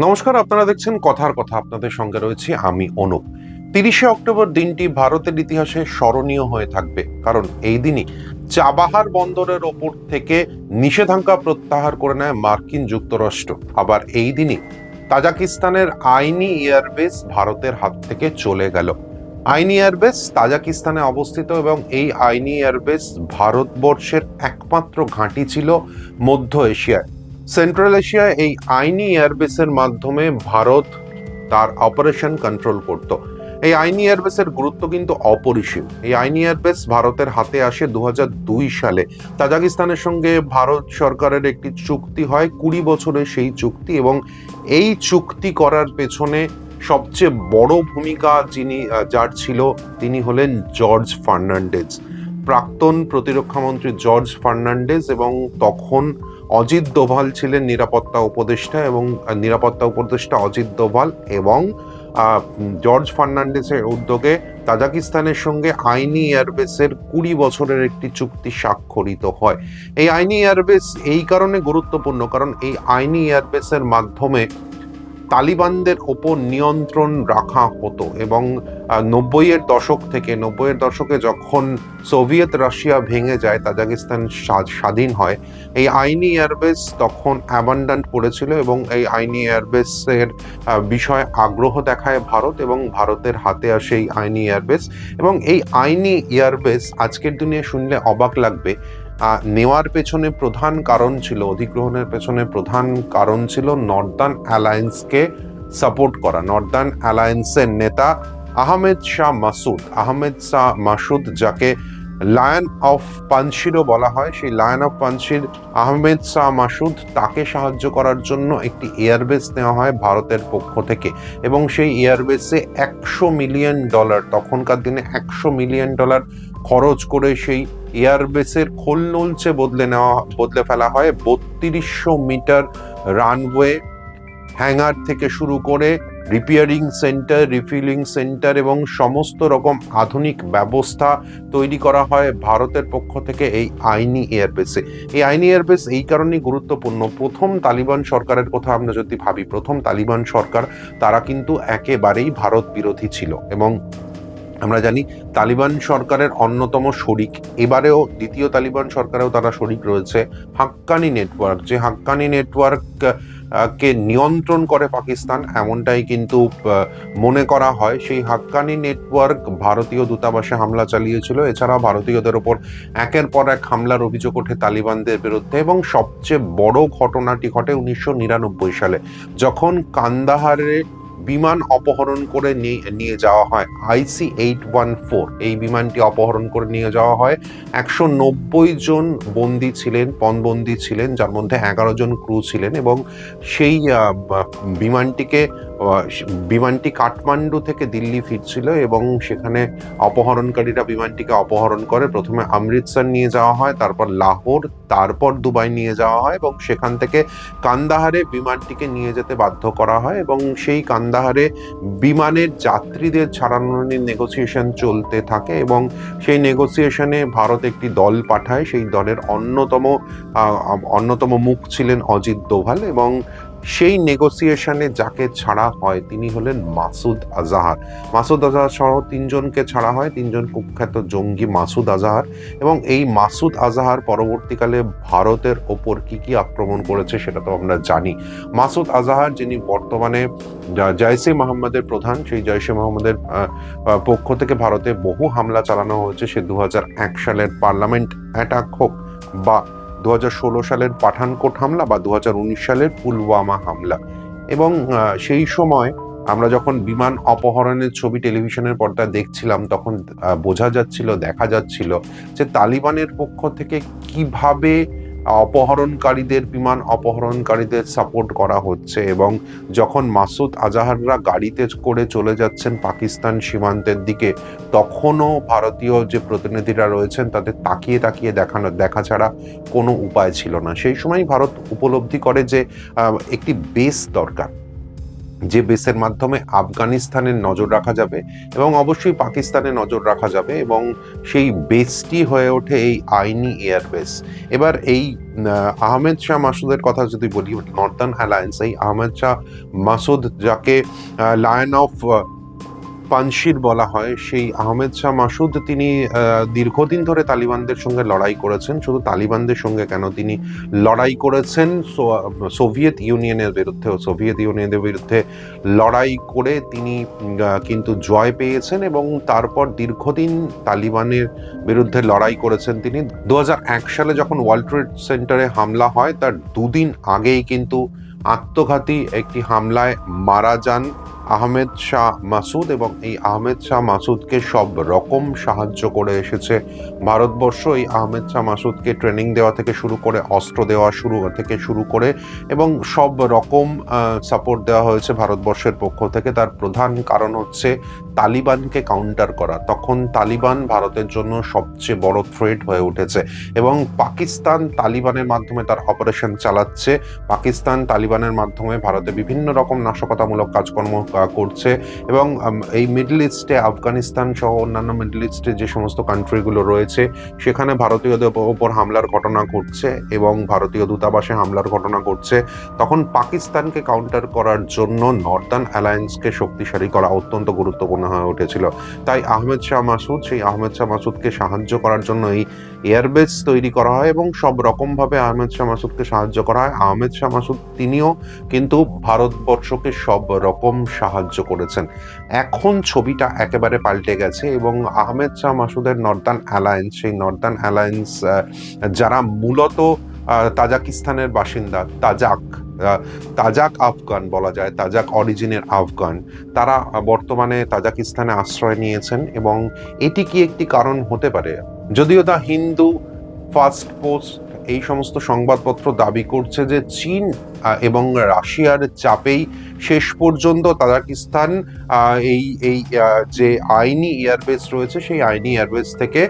নমস্কার, আপনারা দেখছেন কথার কথা। আপনাদের সঙ্গে রয়েছে আমি অনুপ। তিরিশে অক্টোবর দিনটি ভারতের ইতিহাসে স্মরণীয় হয়ে থাকবে। কারণ এই দিনই চাবাহার বন্দরের ওপর থেকে নিষেধাজ্ঞা প্রত্যাহার করে নেয় মার্কিন যুক্তরাষ্ট্র। আবার এই দিনই তাজাকিস্তানের আইনি এয়ারবেস ভারতের হাত থেকে চলে গেল। আইনি এয়ারবেস তাজাকিস্তানে অবস্থিত এবং এই আইনি এয়ারবেস ভারতবর্ষের একমাত্র ঘাঁটি ছিল মধ্য এশিয়ায়। সেন্ট্রাল এশিয়ায় এই আইনি এয়ারবেসের মাধ্যমে ভারত তার অপারেশন কন্ট্রোল করত। এই আইনি এয়ারবেসের গুরুত্ব কিন্তু অপরিসীম। এই আইনি এয়ারবেস ভারতের হাতে আসে দু হাজার দুই সালে। তাজাকিস্তানের সঙ্গে ভারত সরকারের একটি চুক্তি হয়, কুড়ি বছরের সেই চুক্তি এবং এই চুক্তি করার পেছনে সবচেয়ে বড় ভূমিকা যিনি যার ছিল, তিনি হলেন জর্জ ফার্নান্ডেজ। প্রাক্তন প্রতিরক্ষামন্ত্রী জর্জ ফার্নান্ডেজ এবং তখন অজিত দোভাল ছিলেন নিরাপত্তা উপদেষ্টা এবং নিরাপত্তা উপদেষ্টা অজিত দোভাল এবং জর্জ ফার্নান্ডেসের উদ্যোগে তাজাকিস্তানের সঙ্গে আইনি এয়ারবেসের কুড়ি বছরের একটি চুক্তি স্বাক্ষরিত হয়। এই আইনি এয়ারবেস এই কারণে গুরুত্বপূর্ণ কারণ এই আইনি এয়ারবেসের মাধ্যমে তালিবানদের ওপর নিয়ন্ত্রণ রাখা হতো এবং নব্বইয়ের দশক থেকে, নব্বইয়ের দশকে যখন সোভিয়েত রাশিয়া ভেঙে যায়, তাজাকিস্তান স্বাধীন হয়, এই আইনি এয়ারবেস তখন অ্যাবান্ডান্ট করেছিল এবং এই আইনি এয়ারবেসের বিষয়ে আগ্রহ দেখায় ভারত এবং ভারতের হাতে আসে এই আইনি এয়ারবেস এবং এই আইনি এয়ারবেস আজকের দিনে শুনলে অবাক লাগবে। নেওয়ার পেছনে প্রধান কারণ ছিল, অধিগ্রহণের পেছনে প্রধান কারণ ছিল নর্দার্ন অ্যালায়েন্সকে সাপোর্ট করা। নর্দার্ন অ্যালায়েন্সের নেতা আহমেদ শাহ মাসুদ। আহমেদ শাহ মাসুদ, যাকে লায়ন অফ পানশিরও বলা হয়, সেই লায়ন অফ পানশির আহমেদ শাহ মাসুদ তাকে সাহায্য করার জন্য একটি এয়ারবেস নেওয়া হয় ভারতের পক্ষ থেকে। এবং সেই এয়ারবেসে একশো মিলিয়ন ডলার, তখনকার দিনে একশো মিলিয়ন ডলার খরচ করে সেই এয়ারবেসের খোল নলচে বদলে নেওয়া, বদলে ফেলা হয় বত্রিশশো মিটার রানওয়ে হ্যাঙ্গার থেকে শুরু করে রিপেয়ারিং সেন্টার, রিফিলিং সেন্টার এবং সমস্ত রকম আধুনিক ব্যবস্থা তৈরি করা হয় ভারতের পক্ষ থেকে এই আইনি এয়ারবেসে। এই আইনি এয়ারবেস এই কারণেই গুরুত্বপূর্ণ। প্রথম তালিবান সরকারের কথা আমরা যদি ভাবি, প্রথম তালিবান সরকার, তারা কিন্তু একেবারেই ভারত বিরোধী ছিল এবং আমরা জানি তালিবান সরকারের অন্যতম শরিক। এবারেও দ্বিতীয় তালিবান সরকারেও তারা শরিক রয়েছে। হাক্কানি নেটওয়ার্ক, যে হাক্কানি নেটওয়ার্ক কে নিয়ন্ত্রণ করে পাকিস্তান, এমনটাই কিন্তু মনে করা হয়। সেই হাক্কানি নেটওয়ার্ক ভারতীয় দূতাবাসে হামলা চালিয়েছিল। এছাড়াও ভারতীয়দের ওপর একের পর এক হামলার অভিযোগ ওঠে তালিবানদের বিরুদ্ধে এবং সবচেয়ে বড় ঘটনাটি ঘটে উনিশশো নিরানব্বই সালে, যখন কান্দাহারে বিমান অপহরণ করে নিয়ে যাওয়া হয়। আইসি এইট ওয়ান ফোর, এই বিমানটি অপহরণ করে নিয়ে যাওয়া হয়। একশো নব্বই জন বন্দী ছিলেন, পণবন্দী ছিলেন, যার মধ্যে এগারো জন ক্রু ছিলেন এবং সেই বিমানটিকে বিমানটি কাঠমান্ডু থেকে দিল্লি ফিরছিল এবং সেখানে অপহরণকারীরা বিমানটিকে অপহরণ করে। প্রথমে অমৃতসর নিয়ে যাওয়া হয়, তারপর লাহোর, তারপর দুবাই নিয়ে যাওয়া হয় এবং সেখান থেকে কান্দাহারে বিমানটিকে নিয়ে যেতে বাধ্য করা হয় এবং সেই কান্দাহারে বিমানের যাত্রীদের ছাড়ানোর নেগোসিয়েশন চলতে থাকে এবং সেই নেগোসিয়েশনে ভারত একটি দল পাঠায়। সেই দলের অন্যতম অন্যতম মুখ ছিলেন অজিত দোভাল এবং সেই নেগোসিয়েশনে যাকে ছাড়া হয় তিনি হলেন মাসুদ আজাহার। মাসুদ আজাহার সহ তিনজনকে ছাড়া হয়, তিনজন কুখ্যাত জঙ্গি মাসুদ আজাহার এবং এই মাসুদ আজাহার পরবর্তীকালে ভারতের ওপর কি কি আক্রমণ করেছে সেটা তো আমরা জানি। মাসুদ আজাহার যিনি বর্তমানে জয়সে মোহাম্মদের প্রধান, সেই জয়সে মোহাম্মদের পক্ষ থেকে ভারতে বহু হামলা চালানো হয়েছে। সে দু সালের পার্লামেন্ট অ্যাটাক হোক বা দু হাজার ষোলো সালের পাঠানকোট হামলা বা দু হাজার উনিশ সালের পুলওয়ামা হামলা। এবং সেই সময় আমরা যখন বিমান অপহরণের ছবি টেলিভিশনের পর্দায় দেখছিলাম, তখন বোঝা যাচ্ছিল, দেখা যাচ্ছিল যে তালিবানের পক্ষ থেকে কীভাবে অপহরণকারীদের বিমান অপহরণকারীদের সাপোর্ট করা হচ্ছে এবং যখন মাসুদ আজাহাররা গাড়িতে করে চলে যাচ্ছেন পাকিস্তান সীমান্তের দিকে, তখনও ভারতীয় যে প্রতিনিধিরা রয়েছেন তাদের তাকিয়ে তাকিয়ে দেখানো, দেখা ছাড়া কোনো উপায় ছিল না। সেই সময় ভারত উপলব্ধি করে যে একটি বেস দরকার। যে বেসের মাধ্যমে আফগানিস্তানের নজর রাখা যাবে এবং অবশ্যই পাকিস্তানের নজর রাখা যাবে এবং সেই বেসটি হয়ে ওঠে এই আইনি এয়ারবেস এবার এই আহমেদ শাহ মাসুদের কথা যদি বলি নর্দার্ন অ্যালায়েন্স এই আহমেদ শাহ মাসুদ যাকে লায়ন অফ পানশির বলা হয়, সেই আহমেদ শাহ মাসুদ তিনি দীর্ঘদিন ধরে তালিবানদের সঙ্গে লড়াই করেছেন। শুধু তালিবানদের সঙ্গে কেন, তিনি লড়াই করেছেন সোভিয়েত ইউনিয়নের বিরুদ্ধে, সোভিয়েত ইউনিয়নের বিরুদ্ধে লড়াই করে তিনি কিন্তু জয় পেয়েছেন এবং তারপর দীর্ঘদিন তালিবানের বিরুদ্ধে লড়াই করেছেন তিনি। দু হাজার এক সালে যখন ওয়ার্ল্ড ট্রেড সেন্টারে হামলা হয়, তার দুদিন আগেই কিন্তু আত্মঘাতী একটি হামলায় মারা যান আহমেদ শাহ মাসুদ এবং এই আহমেদ শাহ মাসুদকে সব রকম সাহায্য করে এসেছে ভারতবর্ষ। এই আহমেদ শাহ মাসুদকে ট্রেনিং দেওয়া থেকে শুরু করে, অস্ত্র দেওয়া শুরু থেকে শুরু করে এবং সব রকম সাপোর্ট দেওয়া হয়েছে ভারতবর্ষের পক্ষ থেকে। তার প্রধান কারণ হচ্ছে তালিবানকে কাউন্টার করা। তখন তালিবান ভারতের জন্য সবচেয়ে বড় থ্রেট হয়ে উঠেছে এবং পাকিস্তান তালিবানের মাধ্যমে তার অপারেশন চালাচ্ছে। পাকিস্তান তালিবানের মাধ্যমে ভারতে বিভিন্ন রকম নাশকতামূলক কাজকর্ম করছে এবং এই মিডল ইস্টে আফগানিস্তান সহ অন্যান্য মিডল ইস্টে যে সমস্ত কান্ট্রিগুলো রয়েছে, সেখানে ভারতীয়দের ওপ- ওপর হামলার ঘটনা ঘটছে এবং ভারতীয় দূতাবাসে হামলার ঘটনা ঘটছে। তখন পাকিস্তানকে কাউন্টার করার জন্য নর্দার্ন অ্যালায়েন্সকে শক্তিশালী করা অত্যন্ত গুরুত্বপূর্ণ হয়ে উঠেছিল। তাই আহমেদ শাহ মাসুদ, সেই আহমেদ শাহ মাসুদকে সাহায্য করার জন্য এই এয়ারবেস তৈরি করা হয় এবং সব রকমভাবে আহমেদ শাহ মাসুদকে সাহায্য করা হয়। আহমেদ শাহ মাসুদ, তিনিও কিন্তু ভারতবর্ষকে সব রকম সাহায্য করেছেন। এখন ছবিটা একেবারে পাল্টে গেছে এবং আহমেদ শাহ মাসুদের নর্দার্ন অ্যালায়েন্স, সেই নর্দার্ন অ্যালায়েন্স যারা মূলত তাজাকিস্তানের বাসিন্দা, তাজাক তাজাক আফগান বলা যায়, তাজাক অরিজিনের আফগান, তারা বর্তমানে তাজাকিস্তানে আশ্রয় নিয়েছেন এবং এটি কি একটি কারণ হতে পারে? যদিও দা হিন্দু ফার্স্ট পোস্ট, এই সমস্ত সংবাদপত্র দাবি করছে যে চীন এবং রাশিয়ার চাপেই শেষ পর্যন্ত তাজাকিস্তান এই এই যে আইনি এয়ারবেস রয়েছে, সেই আইনি এয়ারবেস থেকে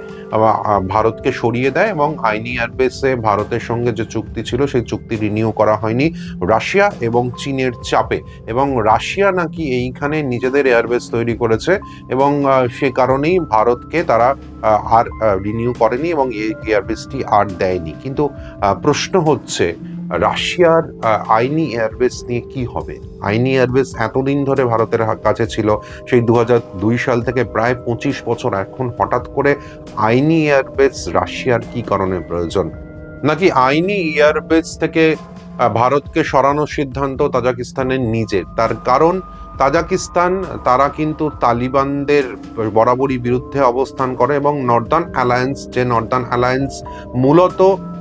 ভারতকে সরিয়ে দেয় এবং আইনি এয়ারবেসে ভারতের সঙ্গে যে চুক্তি ছিল, সেই চুক্তি রিনিউ করা হয়নি রাশিয়া এবং চীনের চাপে। এবং রাশিয়া নাকি এইখানে নিজেদের এয়ারবেস তৈরি করেছে এবং সে কারণেই ভারতকে তারা আর রিনিউ করেনি এবং এই এয়ারবেসটি আর দেয়নি। কিন্তু প্রশ্ন হচ্ছে রাশিয়ার আইনি এয়ারবেস নিয়ে কি হবে? আইনি এয়ারবেস এতদিন ধরে ভারতের কাছে ছিল, সেই দু দুই সাল থেকে প্রায় পঁচিশ বছর। এখন হঠাৎ করে আইনি এয়ারবেস রাশিয়ার কি কারণে প্রয়োজন? নাকি আইনি এয়ারবেস থেকে ভারতকে সরানোর সিদ্ধান্ত তাজাকিস্তানের নিজের? তার কারণ, তাজাকিস্তান, তারা কিন্তু তালিবানদের বরাবরই বিরুদ্ধে অবস্থান করে এবং নর্দার্ন অ্যালায়েন্স যে নর্দার্ন অ্যালায়েন্স মূলত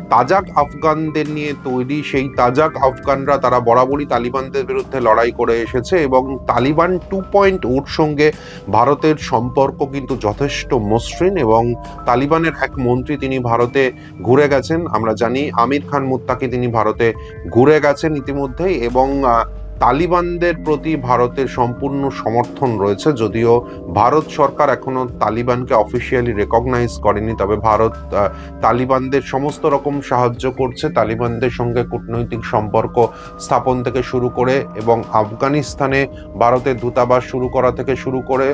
তাজাক আফগানদের নিয়ে তৈরি সেই তাজাক আফগানরা তারা বরাবরই তালিবানদের বিরুদ্ধে লড়াই করে এসেছে এবং তালিবান টু পয়েন্ট ওর সঙ্গে ভারতের সম্পর্ক কিন্তু যথেষ্ট মসৃণ এবং তালিবানের এক মন্ত্রী তিনি ভারতে ঘুরে গেছেন, আমরা জানি আমির খান মুত্তাকে তিনি ভারতে ঘুরে গেছেন ইতিমধ্যেই এবং তালিবানদের প্রতি ভারতের সম্পূর্ণ সমর্থন রয়েছে, যদিও ভারত সরকার এখনও তালিবানকে অফিসিয়ালি রেকগনাইজ করেনি, তবে ভারত তালিবানদের সমস্ত রকম সাহায্য করছে, তালিবানদের সঙ্গে কূটনৈতিক সম্পর্ক স্থাপন থেকে শুরু করে এবং আফগানিস্তানে ভারতের দূতাবাস শুরু করা থেকে শুরু করে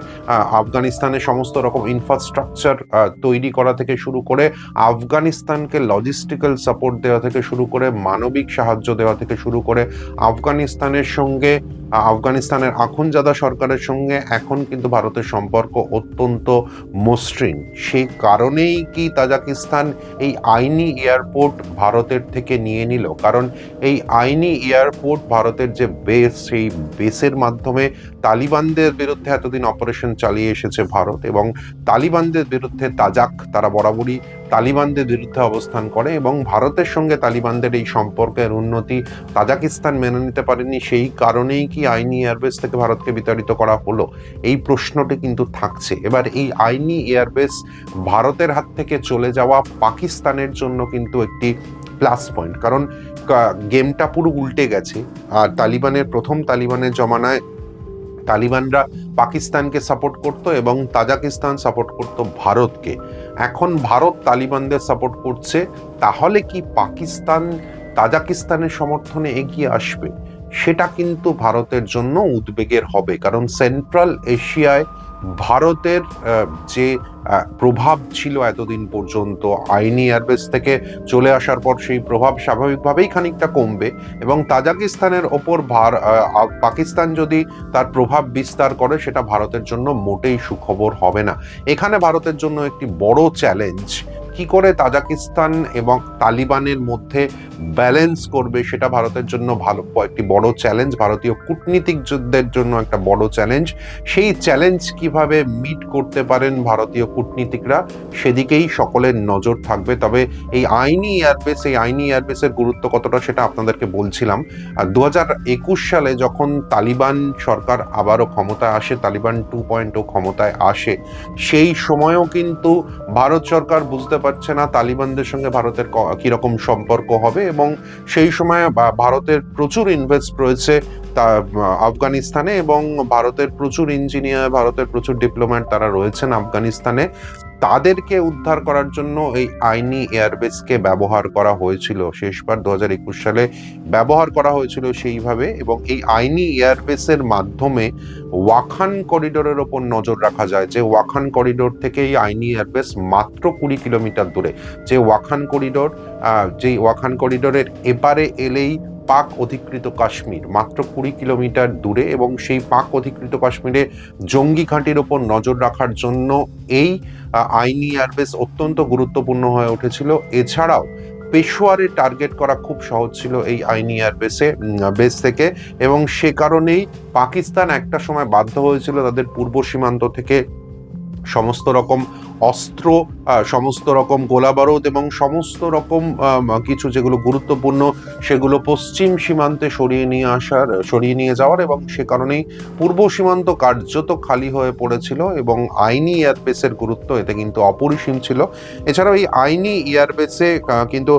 আফগানিস্তানে সমস্ত রকম ইনফ্রাস্ট্রাকচার তৈরি করা থেকে শুরু করে, আফগানিস্তানকে লজিস্টিক্যাল সাপোর্ট দেওয়া থেকে শুরু করে, মানবিক সাহায্য দেওয়া থেকে শুরু করে, আফগানিস্তানের সঙ্গে আফগানিস্তানের আখুনজাদা সরকারের সঙ্গে এখন কিন্তু ভারতের সম্পর্ক অত্যন্ত মসৃণ। সেই কারণেই কি তাজাকিস্তান এই আইনি এয়ারপোর্ট ভারতের থেকে নিয়ে নিল? কারণ এই আইনি এয়ারপোর্ট ভারতের যে বেস, সেই বেসের মাধ্যমে তালিবানদের বিরুদ্ধে এতদিন অপারেশন চালিয়ে এসেছে ভারত এবং তালিবানদের বিরুদ্ধে তাজাক, তারা বরাবরই তালিবানদের বিরুদ্ধে অবস্থান করে এবং ভারতের সঙ্গে তালিবানদের এই সম্পর্কের উন্নতি তাজাকিস্তান মেনে নিতে পারেনি। সেই কারণেই কি আইনি এয়ারবেস থেকে ভারতকে বিতাড়িত করা হলো, এই প্রশ্নটি কিন্তু থাকছে। এবার এই আইনি এয়ারবেস ভারতের হাত থেকে চলে যাওয়া পাকিস্তানের জন্য কিন্তু একটি প্লাস পয়েন্ট কারণ গেমটা পুরো উল্টে গেছে। আর তালিবানের, প্রথম তালিবানের জমানায় তালিবানরা পাকিস্তানকে সাপোর্ট করত এবং তাজাকিস্তান সাপোর্ট করত ভারতকে। এখন ভারত তালিবানদের সাপোর্ট করছে, তাহলে কি পাকিস্তান তাজাকিস্তানের সমর্থনে এগিয়ে আসবে? সেটা কিন্তু ভারতের জন্য উদ্বেগের হবে, কারণ সেন্ট্রাল এশিয়ায় ভারতের যে প্রভাব ছিল এতদিন পর্যন্ত, আইনি এয়ারবেস থেকে চলে আসার পর সেই প্রভাব স্বাভাবিকভাবেই খানিকটা কমবে এবং তাজাকিস্তানের ওপর ভার পাকিস্তান যদি তার প্রভাব বিস্তার করে, সেটা ভারতের জন্য মোটেই সুখবর হবে না। এখানে ভারতের জন্য একটি বড় চ্যালেঞ্জ কি করে তাজাকিস্তান এবং তালিবানের মধ্যে ব্যালেন্স করবে সেটা ভারতের জন্য ভালো একটি বড় চ্যালেঞ্জ ভারতীয় কূটনীতিকদের জন্য একটা বড় চ্যালেঞ্জ সেই চ্যালেঞ্জ কীভাবে মিট করতে পারেন ভারতীয় কূটনীতিকরা, সেদিকেই সকলের নজর থাকবে। তবে এই আইনি এয়ারবেস এই আইনি এয়ারবেসের গুরুত্ব কতটা সেটা আপনাদেরকে বলছিলাম। আর দু সালে যখন তালিবান সরকার আবারও ক্ষমতায় আসে, তালিবান টু পয়েন্ট ক্ষমতায় আসে, সেই সময়ও কিন্তু ভারত সরকার বুঝতে পারছে না, তালিবানদের সঙ্গে ভারতের কীরকম সম্পর্ক হবে এবং সেই সময় ভারতের প্রচুর ইনভেস্ট রয়েছে তা আফগানিস্তানে এবং ভারতের প্রচুর ইঞ্জিনিয়ার ভারতের প্রচুর ডিপ্লোম্যাট তারা রয়েছেন আফগানিস্তানে। তাদেরকে উদ্ধার করার জন্য এই আইনি এয়ারবেসকে ব্যবহার করা হয়েছিল। শেষবার দু হাজার একুশ সালে ব্যবহার করা হয়েছিল সেইভাবে এবং এই আইনি এয়ারবেসের মাধ্যমে ওয়াখান করিডোরের ওপর নজর রাখা যায় যে ওয়াখান করিডোর থেকে এই আইনি এয়ারবেস মাত্র কুড়ি কিলোমিটার দূরে। যে ওয়াখান করিডোর যেই ওয়াখান করিডোরের এপারে এলেই পাক অধিকৃত কাশ্মীর, মাত্র কুড়ি কিলোমিটার দূরে এবং সেই পাক অধিকৃত কাশ্মীরে জঙ্গি ঘাঁটির ওপর নজর রাখার জন্য এই আইনি এয়ারবেস অত্যন্ত গুরুত্বপূর্ণ হয়ে উঠেছিল। এছাড়াও পেশোয়ারে টার্গেট করা খুব সহজ ছিল এই আইনি এয়ারবেসে বেস থেকে এবং সে কারণেই পাকিস্তান একটা সময় বাধ্য হয়েছিল তাদের পূর্ব সীমান্ত থেকে সমস্ত রকম অস্ত্র সমস্ত রকম গোলাবারুদ এবং সমস্ত রকম কিছু যেগুলো গুরুত্বপূর্ণ, সেগুলো পশ্চিম সীমান্তে সরিয়ে নিয়ে আসার, সরিয়ে নিয়ে যাওয়ার এবং সে কারণেই পূর্ব সীমান্ত কার্যত খালি হয়ে পড়েছিল এবং আইনি এয়ারবেসের গুরুত্ব এতে কিন্তু অপরিসীম ছিল। এছাড়াও এই আইনি এয়ারবেসে কিন্তু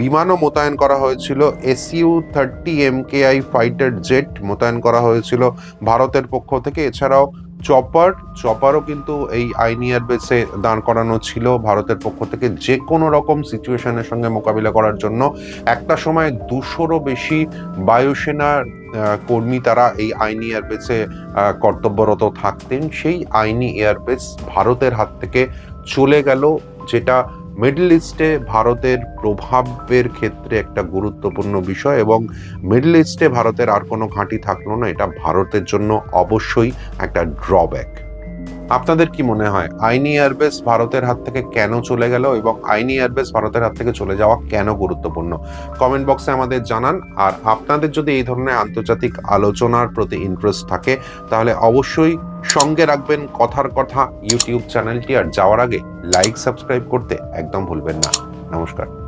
বিমানও মোতায়েন করা হয়েছিল। SU thirty M MKI fighter jet মোতায়েন করা হয়েছিল ভারতের পক্ষ থেকে। এছাড়াও চপার, চপারও কিন্তু এই আইনি বেসে দাঁড় করানো ছিল ভারতের পক্ষ থেকে যে কোনো রকম সিচুয়েশনের সঙ্গে মোকাবিলা করার জন্য। একটা সময় দুশোরও বেশি বায়ুসেনার কর্মী তারা এই আইনি এয়ারবেসে কর্তব্যরত থাকতেন। সেই আইনি এয়ারবেস ভারতের হাত থেকে চলে গেল, যেটা মিডল ইস্টে ভারতের প্রভাবের ক্ষেত্রে একটা গুরুত্বপূর্ণ বিষয় এবং মিডল ইস্টে ভারতের আর কোনো ঘাঁটি থাকল না, এটা ভারতের জন্য অবশ্যই একটা ড্রব্যাক আপনাদের কি মনে হয়, আইনি এয়ারবেস ভারতের হাত থেকে কেন চলে গেল এবং আইনি এয়ারবেস ভারতের হাত থেকে চলে যাওয়া কেন গুরুত্বপূর্ণ? কমেন্ট বক্সে আমাদের জানান। আর আপনাদের যদি এই ধরনের আন্তর্জাতিক আলোচনার প্রতি ইন্টারেস্ট থাকে, তাহলে অবশ্যই সঙ্গে রাখবেন কথার কথা, ইউটিউব চ্যানেলটি। আর যাওয়ার আগে লাইক সাবস্ক্রাইব করতে একদম ভুলবেন না। নমস্কার।